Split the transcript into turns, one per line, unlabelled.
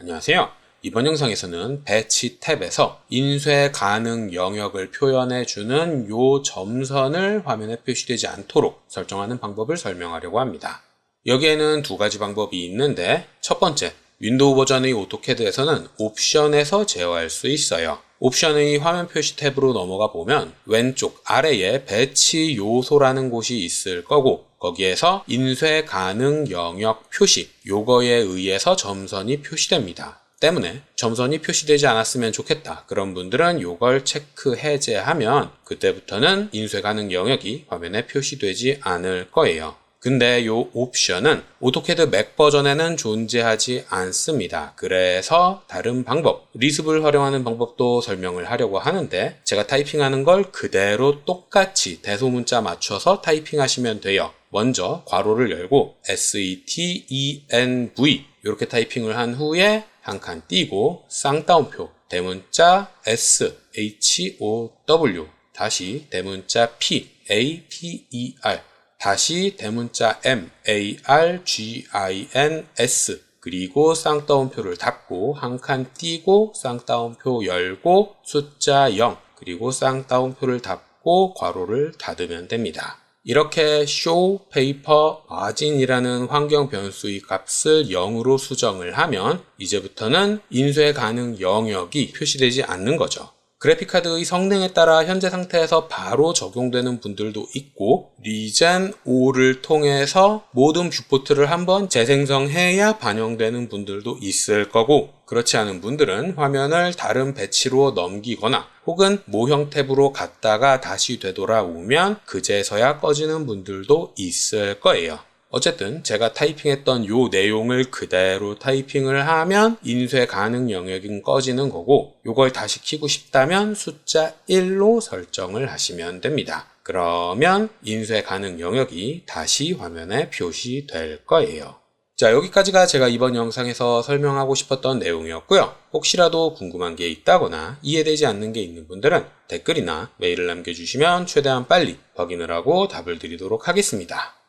안녕하세요. 이번 영상에서는 배치 탭에서 인쇄 가능 영역을 표현해주는 요 점선을 화면에 표시되지 않도록 설정하는 방법을 설명하려고 합니다. 여기에는 두 가지 방법이 있는데 첫 번째, 윈도우 버전의 오토캐드에서는 옵션에서 제어할 수 있어요. 옵션의 화면 표시 탭으로 넘어가 보면 왼쪽 아래에 배치 요소라는 곳이 있을 거고 거기에서 인쇄 가능 영역 표시 요거에 의해서 점선이 표시됩니다. 때문에 점선이 표시되지 않았으면 좋겠다. 그런 분들은 요걸 체크 해제하면 그때부터는 인쇄 가능 영역이 화면에 표시되지 않을 거예요. 근데 요 옵션은 오토캐드 맥 버전에는 존재하지 않습니다. 그래서 다른 방법, 리습을 활용하는 방법도 설명을 하려고 하는데 제가 타이핑하는 걸 그대로 똑같이 대소문자 맞춰서 타이핑하시면 돼요. 먼저 괄호를 열고 setenv 이렇게 타이핑을 한 후에 한 칸 띄고 쌍따옴표 대문자 s h o w 다시 대문자 p a p e r 다시 대문자 M, A, R, G, I, N, S 그리고 쌍따옴표를 닫고 한 칸 띄고 쌍따옴표 열고 숫자 0 그리고 쌍따옴표를 닫고 괄호를 닫으면 됩니다. 이렇게 show paper margin이라는 환경 변수의 값을 0으로 수정을 하면 이제부터는 인쇄 가능 영역이 표시되지 않는 거죠. 그래픽카드의 성능에 따라 현재 상태에서 바로 적용되는 분들도 있고 리젠 5를 통해서 모든 뷰포트를 한번 재생성해야 반영되는 분들도 있을 거고 그렇지 않은 분들은 화면을 다른 배치로 넘기거나 혹은 모형 탭으로 갔다가 다시 되돌아오면 그제서야 꺼지는 분들도 있을 거예요. 어쨌든 제가 타이핑했던 요 내용을 그대로 타이핑을 하면 인쇄 가능 영역은 꺼지는 거고 요걸 다시 키고 싶다면 숫자 1로 설정을 하시면 됩니다. 그러면 인쇄 가능 영역이 다시 화면에 표시될 거예요. 자, 여기까지가 제가 이번 영상에서 설명하고 싶었던 내용이었고요. 혹시라도 궁금한 게 있다거나 이해되지 않는 게 있는 분들은 댓글이나 메일을 남겨주시면 최대한 빨리 확인을 하고 답을 드리도록 하겠습니다.